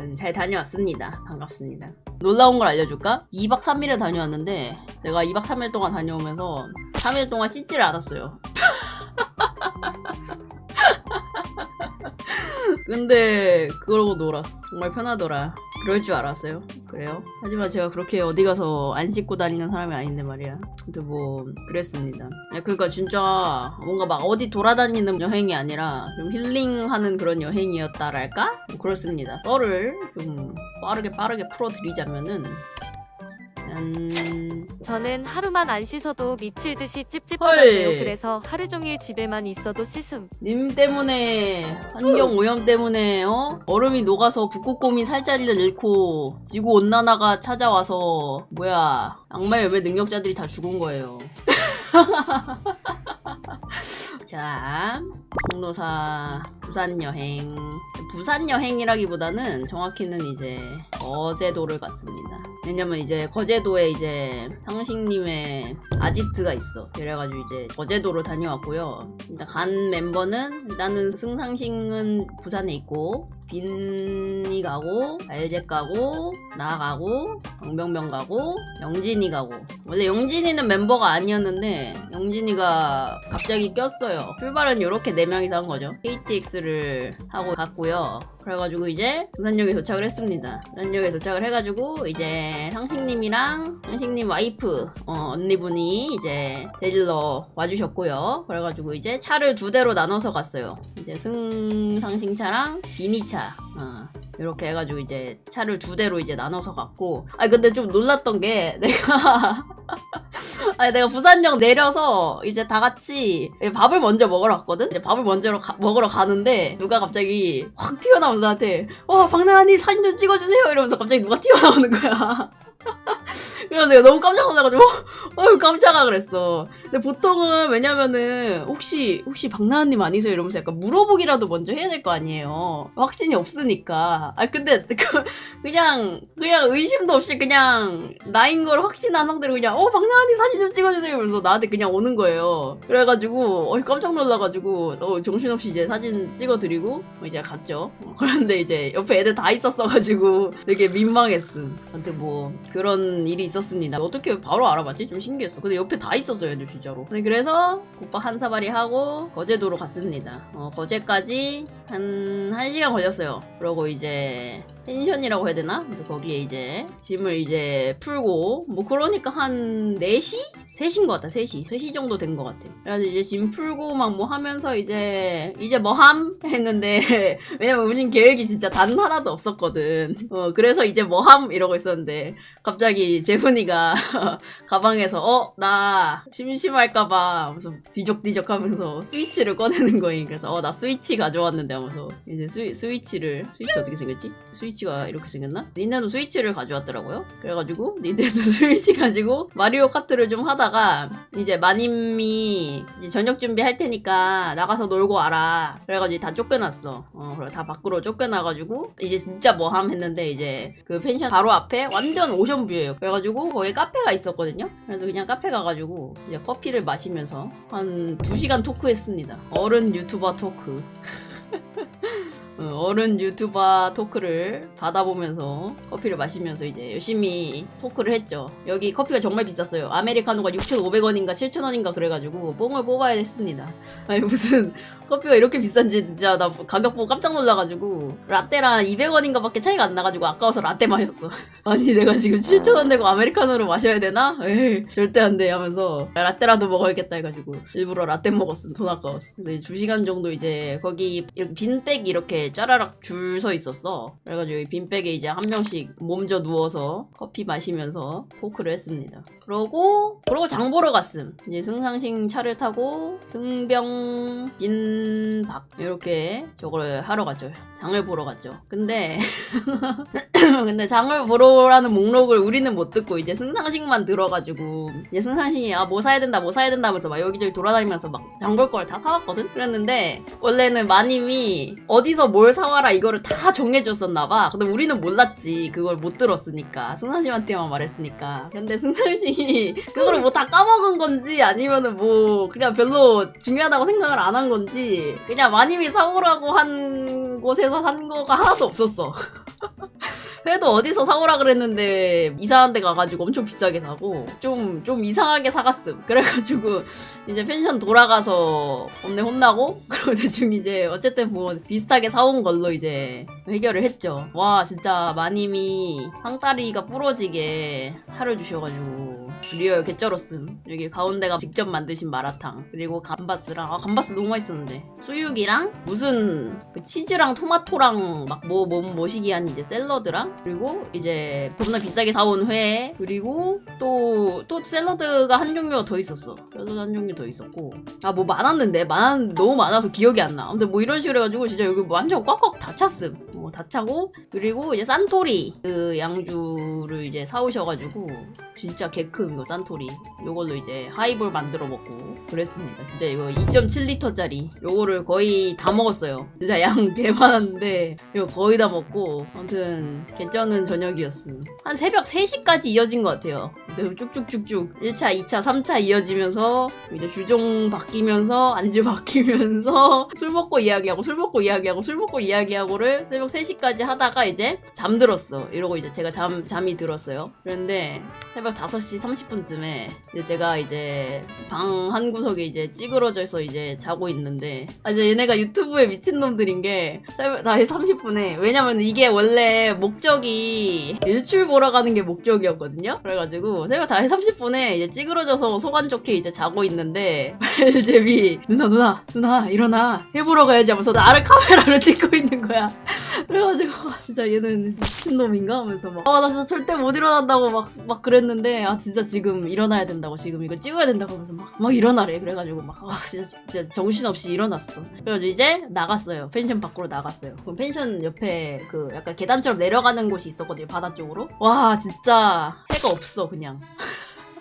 아무튼 잘 다녀왔습니다. 반갑습니다. 놀라운 걸 알려줄까? 2박 3일을 다녀왔는데 제가 2박 3일 동안 다녀오면서 3일 동안 씻지를 않았어요. 근데 그러고 놀았어. 정말 편하더라. 그럴 줄 알았어요. 그래요? 하지만 제가 그렇게 어디 가서 안 씻고 다니는 사람이 아닌데 말이야. 근데 뭐 그랬습니다. 야, 그러니까 진짜 뭔가 막 어디 돌아다니는 여행이 아니라 좀 힐링하는 그런 여행이었다랄까? 뭐 그렇습니다. 썰을 좀 빠르게 빠르게 풀어드리자면은 음... 저는 하루만 안 씻어도 미칠 듯이 찝찝하다고요. 헐. 그래서 하루 종일 집에만 있어도 씻음. 님 때문에 환경 오염 때문에 어 얼음이 녹아서 북극곰이 살자리를 잃고 지구 온난화가 찾아와서 뭐야 악마의 열매 능력자들이 다 죽은 거예요. 자 공로사 부산 여행 부산 여행이라기보다는 정확히는 이제 거제도를 갔습니다. 왜냐면 이제 거제도에 이제 상식님의 아지트가 있어. 그래가지고 이제 거제도로 다녀왔고요. 일단 간 멤버는 일단은 승상식은 부산에 있고 빈이 가고 알제 가고 나 가고 정병병 가고 영진이 가고. 원래 영진이는 멤버가 아니었는데 영진이가 갑자기 꼈어요. 출발은 이렇게 네 명이서 한 거죠. KTX를 타고 갔고요 그래가지고 이제 부산역에 도착을 했습니다. 부산역에 도착을 해가지고 이제 상식님이랑 상식님 와이프 어, 언니분이 이제 데리러 와주셨고요. 그래가지고 이제 차를 두 대로 나눠서 갔어요. 이제 승상식 차랑 비니 차 어, 이렇게 해가지고 이제 차를 두 대로 이제 나눠서 갔고 아 근데 좀 놀랐던 게 내가 아니 내가 부산역 내려서 이제 다 같이 밥을 먼저 먹으러 갔거든? 이제 밥을 먼저 가- 먹으러 가는데 누가 갑자기 확 튀어나오면서 나한테 와 박나니 사진 좀 찍어주세요. 이러면서 갑자기 누가 튀어나오는 거야. 그래서 내가 너무 깜짝 놀라가지고 어휴 깜짝아 그랬어 근데 보통은 왜냐면은 혹시 혹시 박나은님 아니세요? 이러면서 약간 물어보기라도 먼저 해야 될 거 아니에요. 확신이 없으니까. 아 근데 그- 그냥 그냥 의심도 없이 그냥 나인 걸 확신한 상태로 그냥 어 박나은님 사진 좀 찍어주세요. 이러면서 나한테 그냥 오는 거예요. 그래가지고 어 깜짝 놀라가지고 어 정신없이 이제 사진 찍어드리고 이제 갔죠. 어, 그런데 이제 옆에 애들 다 있었어가지고 되게 민망했음. 근데 뭐 그런 일이 있었습니다. 어떻게 바로 알아봤지? 좀 신기했어. 근데 옆에 다 있었어요 애들 진짜 로 네, 그래서 국밥 한 사발이 하고 거제도로 갔습니다 어, 거제까지 한 1시간 걸렸어요 그러고 이제 펜션이라고 해야 되나? 거기에 이제 짐을 이제 풀고 뭐 그러니까 한 4시? 3시인 것 같다 3시 3시 정도 된 것 같아 그래서 이제 짐 풀고 막 뭐 하면서 이제 이제 뭐 함? 했는데 왜냐면 우린 계획이 진짜 단 하나도 없었거든 어 그래서 이제 뭐 함? 이러고 있었는데 갑자기 재훈이가 가방에서 어 나 심심할까봐 하면서 뒤적뒤적 하면서 스위치를 꺼내는 거임 그래서 어 나 스위치 가져왔는데 하면서 이제 스위, 스위치를 스위치 어떻게 생겼지? 스위치가 이렇게 생겼나? 닌텐도 스위치를 가져왔더라고요 그래가지고 닌텐도 스위치 가지고 마리오 카트를 좀 하다가 이제 마님이 이제 저녁 준비할 테니까 나가서 놀고 와라. 그래가지고 다 쫓겨났어. 어 그래 다 밖으로 쫓겨나가지고 이제 진짜 뭐 함 했는데 이제 그 펜션 바로 앞에 완전 오션뷰예요. 그래가지고 거기 카페가 있었거든요. 그래서 그냥 카페 가가지고 이제 커피를 마시면서 한 2시간 토크했습니다. 어른 유튜버 토크 어, 어른 유튜버 토크를 받아보면서 커피를 마시면서 이제 열심히 토크를 했죠. 여기 커피가 정말 비쌌어요. 아메리카노가 6,500원인가 7,000원인가 그래가지고 뽕을 뽑아야 했습니다. 아니 무슨 커피가 이렇게 비싼지 진짜 나 가격 보고 깜짝 놀라가지고 라떼랑 200원인가 밖에 차이가 안 나가지고 아까워서 라떼 마셨어. 아니 내가 지금 7,000원 내고 아메리카노를 마셔야 되나? 에이 절대 안 돼 하면서 라떼라도 먹어야겠다 해가지고 일부러 라떼 먹었음 돈 아까워서. 근데 2시간 정도 이제 거기 빈백 이렇게 짜라락 줄 서 있었어. 그래가지고 이 빈백에 이제 한 명씩 몸져 누워서 커피 마시면서 토크를 했습니다. 그러고 그러고 장 보러 갔음. 이제 승상식 차를 타고 승병 빈박 이렇게 저걸 하러 갔죠. 장을 보러 갔죠. 근데 근데 장을 보러라는 목록을 우리는 못 듣고 이제 승상식만 들어가지고 이제 승상식이 아 뭐 사야 된다 뭐 사야 된다 하면서 막 여기저기 돌아다니면서 막 장 볼 걸 다 사왔거든 그랬는데 원래는 마님이 어디서 뭘 사와라 이거를 다 정해줬었나봐. 근데 우리는 몰랐지. 그걸 못 들었으니까. 승상식한테만 말했으니까. 근데 승상식이 그거를 뭐 다 까먹은 건지 아니면은 뭐 그냥 별로 중요하다고 생각을 안 한 건지 그냥 마님이 사오라고 한 곳에서 산 거가 하나도 없었어 회도 어디서 사오라 그랬는데 이상한 데 가가지고 엄청 비싸게 사고 좀 좀 이상하게 사갔음. 그래가지고 이제 펜션 돌아가서 엄내 혼나고 그리고 대충 이제 어쨌든 뭐 비슷하게 사온 걸로 이제 해결을 했죠. 와 진짜 마님이 상다리가 부러지게 차려 주셔가지고 리얼 개쩔었음. 여기 가운데가 직접 만드신 마라탕. 그리고 감바스랑 아 감바스 너무 맛있었는데. 수육이랑 무슨 그 치즈랑 토마토랑 막 뭐 뭐 뭐시기한 이제 샐러드랑 그리고 이제 겁나 비싸게 사온 회 그리고 또 또 샐러드가 한 종류가 더 있었어. 샐러드 한 종류 더 있었고. 아 뭐 많았는데? 많았는데 너무 많아서 기억이 안 나. 아무튼 뭐 이런 식으로 해가지고 진짜 여기 뭐 완전 꽉꽉 다 찼음. 뭐 다 차고. 그리고 이제 산토리 그 양주를 이제 사오셔가지고 진짜 개큼 이거 산토리 요걸로 이제 하이볼 만들어 먹고 그랬습니다. 진짜 이거 2.7리터짜리 요거를 거의 다 먹었어요. 진짜 양 개 많았는데 이거 거의 다 먹고 아무튼 괜찮은 저녁이었음. 한 새벽 3시까지 이어진 것 같아요. 네, 쭉쭉쭉쭉 1차, 2차, 3차 이어지면서 이제 주종 바뀌면서 안주 바뀌면서 술 먹고 이야기하고 술 먹고 이야기하고 술 먹고 이야기하고를 새벽 3시까지 하다가 이제 잠들었어. 이러고 이제 제가 잠 잠이 들었어요. 그런데 새벽 5시 30분쯤에 이제 제가 이제 방 한 구석에 이제 찌그러져서 이제 자고 있는데 아 이제 얘네가 유튜브에 미친놈들인 게 새벽 4시 30분에 왜냐면 이게 원래 목적이 일출 보러 가는 게 목적이었거든요. 그래가지고 새벽 4시 30분에 이제 찌그러져서 속안 좋게 이제 자고 있는데 벨제비 누나 누나 누나 일어나 해보러 가야지 하면서 나를 카메라로 찍고 있는 거야. 그래가지고 아, 진짜 얘는 미친놈인가? 하면서 막 아 나 진짜 절대 못 일어난다고 막 막 그랬는데 아 진짜 지금 일어나야 된다고 지금 이거 찍어야 된다고 하면서 막, 막 일어나래. 그래가지고 막 아 진짜, 진짜 정신없이 일어났어. 그래가지고 이제 나갔어요. 펜션 밖으로 나갔어요. 그럼 펜션 옆에 그 약간 계단처럼 내려가는 곳이 있었거든요 바다 쪽으로. 와 진짜 해가 없어 그냥.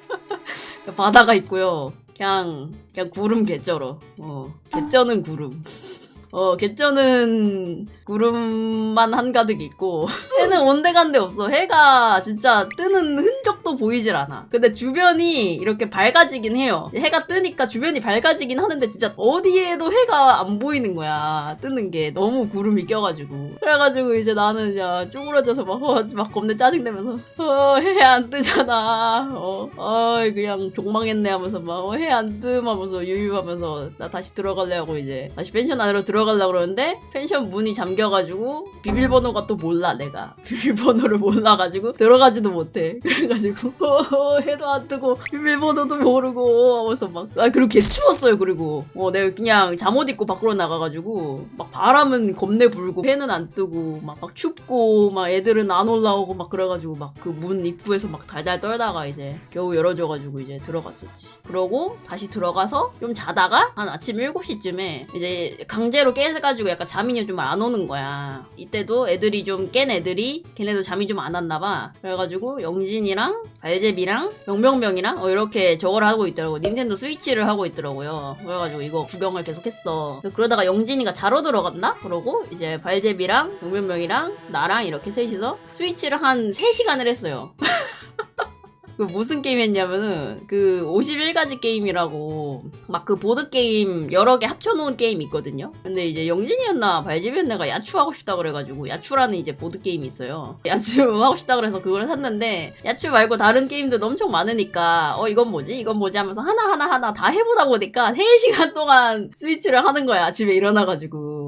바다가 있고요. 그냥 그냥 구름 개쩔어. 어 개쩌는 구름 어, 개쩌는 구름만 한가득 있고, 해는 온데간데 없어. 해가 진짜 뜨는 흔적도 보이질 않아. 근데 주변이 이렇게 밝아지긴 해요. 해가 뜨니까 주변이 밝아지긴 하는데 진짜 어디에도 해가 안 보이는 거야. 뜨는 게 너무 구름이 껴가지고. 그래가지고 이제 나는 이제 쭈그러져서 막, 어, 막 겁내 짜증내면서, 어, 해 안 뜨잖아. 어, 어, 그냥 종망했네 하면서 막, 어, 해 안 뜸 하면서 유유하면서 나 다시 들어갈래 하고 이제 다시 펜션 안으로 들어 가려고 그러는데 펜션 문이 잠겨가지고 비밀번호가 또 몰라 내가. 비밀번호를 몰라가지고 들어가지도 못해. 그래가지고 어, 해도 안 뜨고 비밀번호도 모르고 하면서 막아 그리고 개 추웠어요 그리고. 어 내가 그냥 잠옷 입고 밖으로 나가가지고 막 바람은 겁내 불고 해는 안 뜨고 막, 막 춥고 막 애들은 안 올라오고 막 그래가지고 막 그 문 입구에서 막 달달 떨다가 이제 겨우 열어줘가지고 이제 들어갔었지. 그러고 다시 들어가서 좀 자다가 한 아침 7시쯤에 이제 강제로 깨가지고 약간 잠이 좀 안 오는 거야. 이때도 애들이 좀 깬 애들이 걔네도 잠이 좀 안 왔나 봐. 그래가지고 영진이랑 발제비랑 명명명이랑 어, 이렇게 저걸 하고 있더라고. 닌텐도 스위치를 하고 있더라고요. 그래가지고 이거 구경을 계속 했어. 그러다가 영진이가 자러 들어갔나? 그러고 이제 발제비랑 명명명이랑 나랑 이렇게 셋이서 스위치를 한 3시간을 했어요. 그 무슨 게임 했냐면은 그 51가지 게임이라고 막 그 보드 게임 여러 개 합쳐놓은 게임 있거든요. 근데 이제 영진이었나 발집이었나가 야추 하고 싶다 그래가지고 야추라는 이제 보드 게임이 있어요. 야추 하고 싶다 그래서 그걸 샀는데 야추 말고 다른 게임들도 엄청 많으니까 어 이건 뭐지 이건 뭐지 하면서 하나 하나 하나 다 해보다 보니까 3시간 동안 스위치를 하는 거야 아침에 일어나가지고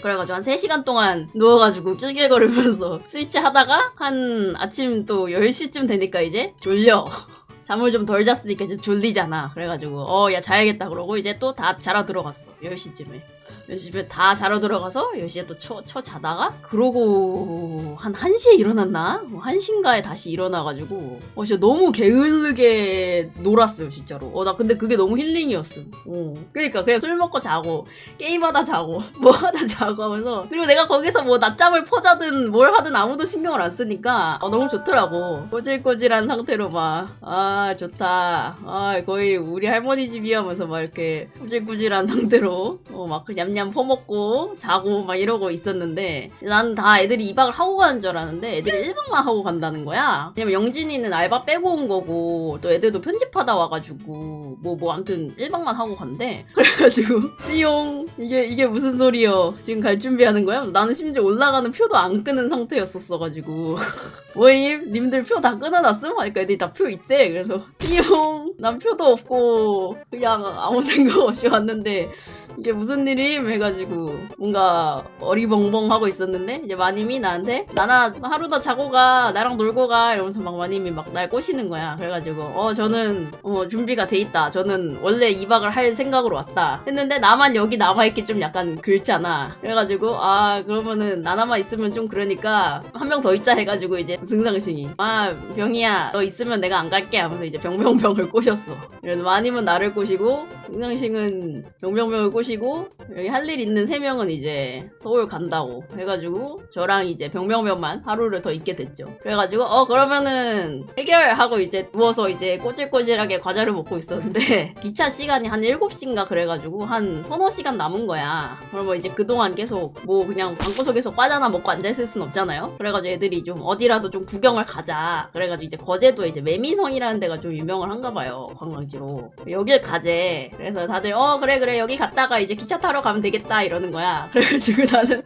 그래가지고 한 3시간 동안 누워가지고 낄낄거리면서 스위치 하다가 한 아침 또 10시쯤 되니까 이제 졸려. 잠을 좀 덜 잤으니까 이제 졸리잖아. 그래가지고, 어, 야, 자야겠다. 그러고 이제 또 다 자러 들어갔어. 10시쯤에. 10시에 다 자러 들어가서 10시에 또 쳐, 쳐 자다가, 그러고 한 1시에 일어났나? 1시인가에 다시 일어나가지고, 어, 진짜 너무 게을르게 놀았어요, 진짜로. 어, 나 근데 그게 너무 힐링이었어. 어. 그러니까 그냥 술 먹고 자고, 게임하다 자고, 뭐 하다 자고 하면서, 그리고 내가 거기서 뭐 낮잠을 퍼자든 뭘 하든 아무도 신경을 안 쓰니까, 어, 너무 좋더라고. 꼬질꼬질한 상태로 막, 아, 좋다. 아, 거의 우리 할머니 집이야 하면서 막 이렇게 꾸질꾸질한 상태로, 어, 막 그냥 냠냠 퍼먹고 자고 막 이러고 있었는데 나는 다 애들이 2박을 하고 가는 줄 알았는데 애들이 1박만 하고 간다는 거야. 왜냐면 영진이는 알바 빼고 온 거고 또 애들도 편집하다 와가지고 뭐뭐 아무튼 1박만 하고 간대. 그래가지고 띠용 이게 이게 무슨 소리여 지금 갈 준비하는 거야? 나는 심지어 올라가는 표도 안 끄는 상태였었어가지고 뭐임? 님들 표 다 끊어놨음? 하니까 애들이 다 표 있대. 그래서 띠용 난 표도 없고 그냥 아무 생각 없이 왔는데 이게 무슨 일임? 해가지고 뭔가 어리벙벙하고 있었는데 이제 마님이 나한테 나나 하루 더 자고 가 나랑 놀고 가 이러면서 막 마님이 막 날 꼬시는 거야. 그래가지고 어 저는 어 준비가 돼 있다. 저는 원래 2박을 할 생각으로 왔다. 했는데 나만 여기 남아있기 좀 약간 그렇잖아. 그래가지고 아 그러면은 나나만 있으면 좀 그러니까 한 명 더 있자 해가지고 이제 승상싱이 아 병이야 너 있으면 내가 안 갈게 하면서 이제 병병병을 꼬셨어. 그래서 마님은 나를 꼬시고 승상싱은 병병병을 꼬시고 여기 할 일 있는 세 명은 이제 서울 간다고 해가지고 저랑 이제 병병병만 하루를 더 있게 됐죠. 그래가지고 어 그러면은 해결 하고 이제 누워서 이제 꼬질꼬질하게 과자를 먹고 있었는데 기차 시간이 한 7시인가 그래가지고 한 서너 시간 남은 거야. 그러면 이제 그동안 계속 뭐 그냥 방구석에서 과자나 먹고 앉아있을 순 없잖아요. 그래가지고 애들이 좀 어디라도 좀 구경을 가자. 그래가지고 이제 거제도에 이제 매미성이라는 데가 좀 유명을 한가 봐요. 관광지로. 여길 가재. 그래서 다들 어 그래 그래 여기 갔다가 이제 기차 타러 가면 되겠다 이러는 거야. 그래가지고 나는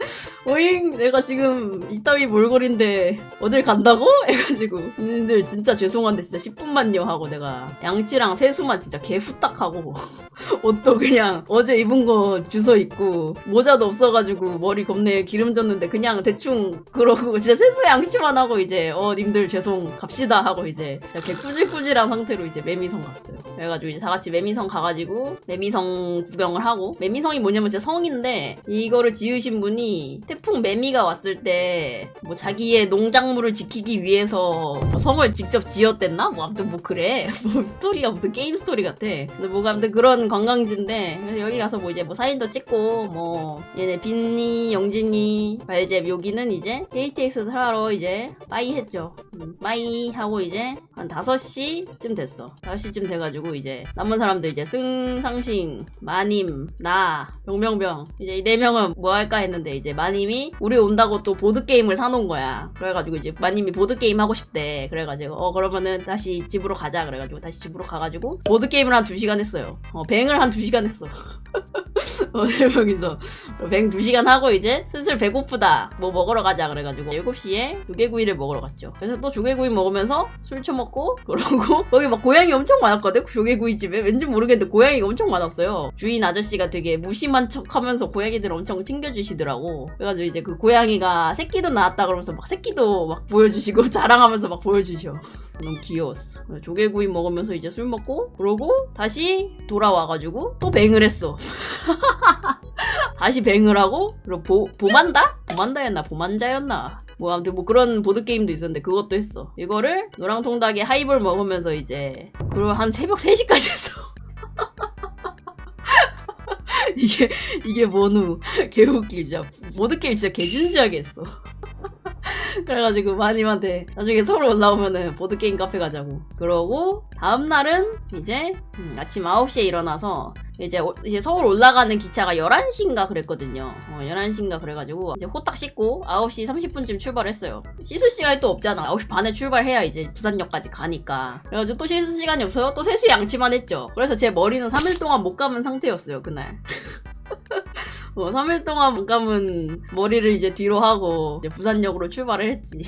오잉 내가 지금 이따위 몰골인데 어딜 간다고? 해가지고 님들 진짜 죄송한데 진짜 10분만요 하고 내가 양치랑 세수만 진짜 개 후딱 하고 옷도 그냥 어제 입은 거 주워 입고 모자도 없어가지고 머리 겁내 기름 졌는데 그냥 대충 그러고 진짜 세수 양치만 하고 이제 어 님들 죄송 갑시다 하고 이제 개 꾸질꾸질한 상태로 이제 매미성 갔어요 그래가지고 이제 다 같이 매미성 가가지고 매미성 구경을 하고 매미성이 뭐냐면 진짜 성인데 이거를 지으신 분이 태풍 매미가 왔을 때 뭐 자기의 농작물을 지키기 위해서 뭐 성을 직접 지었댔나? 뭐 아무튼 뭐 그래. 뭐 스토리가 무슨 게임 스토리 같아. 근데 뭐가 아무튼 그런 관광지인데 그래서 여기 가서 뭐 이제 뭐 사진도 찍고 뭐 얘네 빈니 영진이 발잽 여기는 이제 KTX 타러 이제 빠이 했죠. 음, 빠이 하고 이제 한 5시쯤 됐어. 5시쯤 돼가지고 이제 남은 사람들 이제 승상싱 마님 나 병 병병. 이제 이 네 명은 뭐 할까 했는데 이제 마님이 우리 온다고 또 보드 게임을 사놓은 거야. 그래가지고 이제 마님이 보드 게임 하고 싶대. 그래가지고 어 그러면은 다시 집으로 가자. 그래가지고 다시 집으로 가가지고 보드 게임을 한 2시간 했어요. 어 뱅을 한 2시간 했어. 어, 네 명이서. 뱅 2시간 하고 이제 슬슬 배고프다. 뭐 먹으러 가자. 그래가지고 7시에 조개구이를 먹으러 갔죠. 그래서 또 조개구이 먹으면서 술 처먹고 그러고 거기 막 고양이 엄청 많았거든? 조개구이 집에? 왠지 모르겠는데 고양이가 엄청 많았어요. 주인 아저씨가 되게 무심한 척 하면서 고양이들 엄청 챙겨주시더라고. 그래가지고 이제 그 고양이가 새끼도 낳았다 그러면서 막 새끼도 막 보여주시고 자랑하면서 막 보여주셔. 너무 귀여웠어. 조개구이 먹으면서 이제 술 먹고 그러고 다시 돌아와가지고 또 뱅을 했어. 다시 뱅을 하고 그리고 보, 보만다? 보만다였나? 보만자였나? 뭐 아무튼 뭐 그런 보드게임도 있었는데 그것도 했어. 이거를 노랑통닭에 하이볼 먹으면서 이제 그리고 한 새벽 3시까지 했어 이게 이게 뭐누 개웃기 진짜 보드게임 진짜 개진지하게 했어 그래가지고 마님한테 나중에 서울 올라오면은 보드게임 카페 가자고. 그러고 다음날은 이제 음, 아침 9시에 일어나서 이제, 오- 이제 서울 올라가는 기차가 11시인가 그랬거든요. 어, 11시인가 그래가지고 이제 호딱 씻고 9시 30분쯤 출발했어요. 씻을 시간이 또 없잖아. 9시 반에 출발해야 이제 부산역까지 가니까. 그래가지고 또 씻을 시간이 없어요. 또 세수 양치만 했죠. 그래서 제 머리는 3일 동안 못 감은 상태였어요 그날 어, 3일 동안 못 감은 머리를 이제 뒤로 하고 이제 부산역으로 출발을 했지.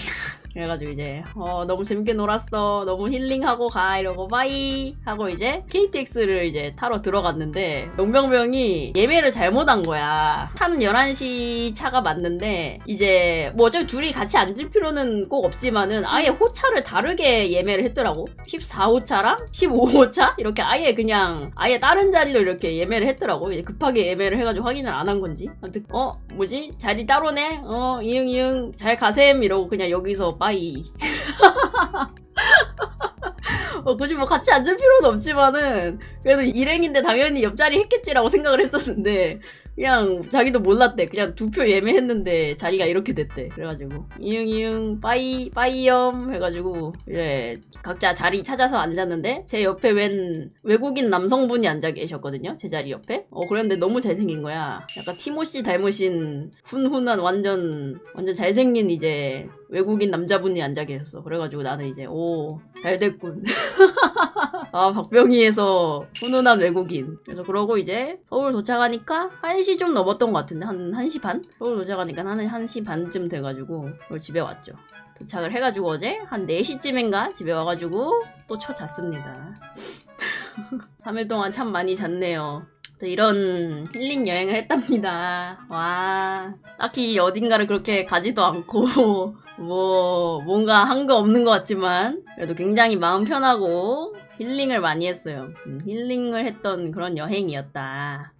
그래가지고 이제 어, 너무 재밌게 놀았어. 너무 힐링하고 가 이러고 바이 하고 이제 KTX를 이제 타러 들어갔는데 명명명이 예매를 잘못한 거야. 한 11시 차가 맞는데 이제 뭐 어차피 둘이 같이 앉을 필요는 꼭 없지만은 아예 호차를 다르게 예매를 했더라고. 14호차랑 15호차 이렇게 아예 그냥 아예 다른 자리로 이렇게 예매를 했더라고. 이제 급하게 예매를 해가지고 확인을 안 한 건지. 아무튼 어 뭐지 자리 따로네. 어 이응 이응 잘 가셈 이러고 그냥 여기서 빠이. 어, 굳이 뭐 같이 앉을 필요는 없지만은, 그래도 일행인데 당연히 옆자리 했겠지라고 생각을 했었는데, 그냥 자기도 몰랐대. 그냥 두 표 예매했는데 자기가 이렇게 됐대. 그래가지고 이응 이응 빠이 빠이염 해가지고 이제 각자 자리 찾아서 앉았는데 제 옆에 웬 외국인 남성분이 앉아 계셨거든요. 제 자리 옆에. 어 그런데 너무 잘생긴 거야. 약간 티모시 닮으신 훈훈한 완전 완전 잘생긴 이제 외국인 남자분이 앉아 계셨어. 그래가지고 나는 이제 오 잘 됐군. 아 박병희에서 훈훈한 외국인. 그래서 그러고 이제 서울 도착하니까 1시 좀 넘었던 것 같은데 한 1시 반? 서울 도착하니까 한 1시 반쯤 돼가지고 집에 왔죠. 도착을 해가지고 어제 한 4시쯤인가 집에 와가지고 또 쳐 잤습니다. 3일 동안 참 많이 잤네요. 또 이런 힐링 여행을 했답니다. 와, 딱히 어딘가를 그렇게 가지도 않고, 뭐, 뭔가 한 거 없는 것 같지만, 그래도 굉장히 마음 편하고, 힐링을 많이 했어요. 음, 힐링을 했던 그런 여행이었다.